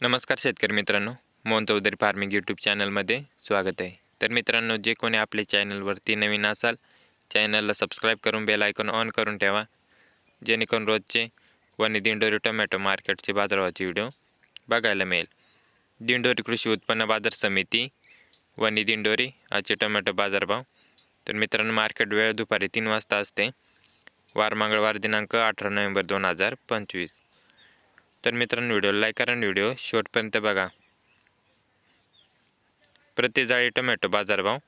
नमस्कार शेतकरी मित्रांनो मोहन चौधरी फार्मिंग यूट्यूब चॅनलमध्ये स्वागत आहे. तर मित्रांनो जे कोणी आपल्या चॅनलवरती नवीन असाल चॅनलला सबस्क्राईब करून बेल आयकॉन ऑन करून ठेवा. जेणेकरून रोजचे वनी दिंडोरी टोमॅटो मार्केटचे बाजारभावाचे व्हिडिओ बघायला मिळेल. दिंडोरी कृषी उत्पन्न बाजार समिती वनी दिंडोरी आजचे टोमॅटो बाजारभाव. तर मित्रांनो मार्केट वेळ दुपारी तीन वाजता असते. वार मंगळवार दिनांक अठरा नोव्हेंबर दोन हजार पंचवीस. तर मित्रांनो व्हिडिओ लाईक करा आणि व्हिडिओ शेवटपर्यंत बघा. प्रति जाळी टोमॅटो बाजारभाव.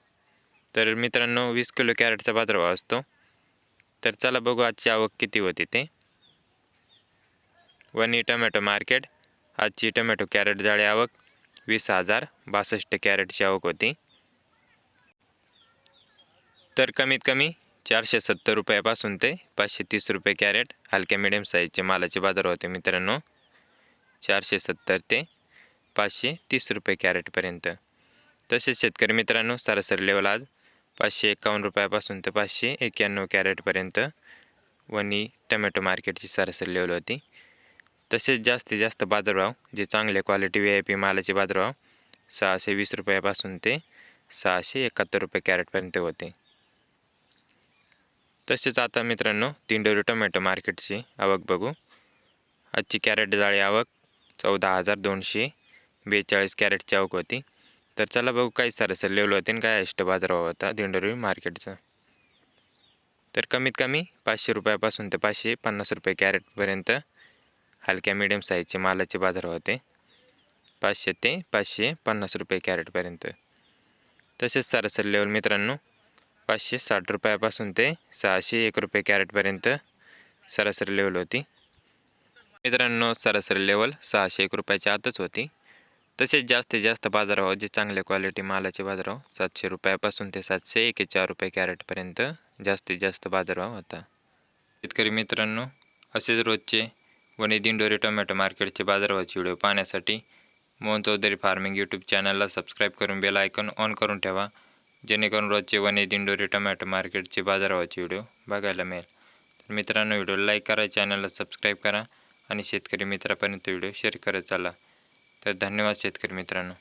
तर मित्रांनो वीस किलो कॅरेटचा बाजारभाव असतो. तर चला बघू आजची आवक किती होती ते. Vani tomato market. आजची टोमॅटो कॅरेट जाळी आवक वीस हजार बासष्ट कॅरेटची आवक होती. तर कमीत कमी चारशे सत्तर रुपयापासून ते पाचशे तीस रुपये कॅरेट हलक्या मिडियम साईजचे मालाचे बाजार होते मित्रांनो. चारशे सत्तर ते पाचशे तीस रुपये कॅरेटपर्यंत. तसेच शेतकरी मित्रांनो सरासरी लेवल आज पाचशे एकावन्न रुपयापासून ते पाचशे एक्याण्णव कॅरेटपर्यंत वनी टमॅटो मार्केटची सरासरी लेवल होती. तसेच जास्तीत जास्त बाजारभाव जे चांगले क्वालिटी व्ही आय पी मालाचे बाजारभाव सहाशे वीस रुपयापासून ते सहाशे एकाहत्तर रुपये कॅरेटपर्यंत होते. तसेच आता मित्रांनो तिंडोरी टोमॅटो मार्केटची आवक बघू. आजची कॅरेट जाळी आवक चौदा हजार दोनशे बेचाळीस कॅरेटची आवक होती. तर चला बघू काय सरासरी लेवल होते आणि काय अष्ट बाजारभाव होता दिंडोरी मार्केटचा. तर कमीत कमी पाचशे रुपयापासून ते पाचशे पन्नास रुपये कॅरेटपर्यंत हलक्या मिडियम साईजचे मालाचे बाजार होते. पाचशे ते पाचशे पन्नास रुपये कॅरेटपर्यंत तसेच सरासरी लेवल मित्रांनो पाचशे साठ रुपयापासून ते सहाशे एक रुपये कॅरेटपर्यंत सरासरी लेवल होती. मित्रांनो सरासरी लेवल सहाशे एक रुपयाच्या आतच होती. तसेच जास्तीत जास्त बाजारभाव जे चांगले क्वालिटी मालाचे बाजारभाव सातशे रुपयापासून ते सातशे एकेचाळ रुपये कॅरेटपर्यंत जास्तीत जास्त बाजारभाव होता. शेतकरी मित्रांनो असेच रोजचे वणी दिंडोरी टोमॅटो मार्केटचे बाजारभावाचे व्हिडिओ पाहण्यासाठी मोहन चौधरी फार्मिंग यूट्यूब चॅनलला सबस्क्राईब करून बेल आयकॉन ऑन करून ठेवा. जेणेकरून रोजचे वणी दिंडोरी टोमॅटो मार्केटचे बाजारभावाचे व्हिडिओ बघायला मिळेल. तर मित्रांनो व्हिडिओ लाईक करा चॅनलला सबस्क्राईब करा. आणि शेतकरी मित्रापर्यंत व्हिडिओ शेअर करत चाला. तर धन्यवाद शेतकरी मित्रांनो.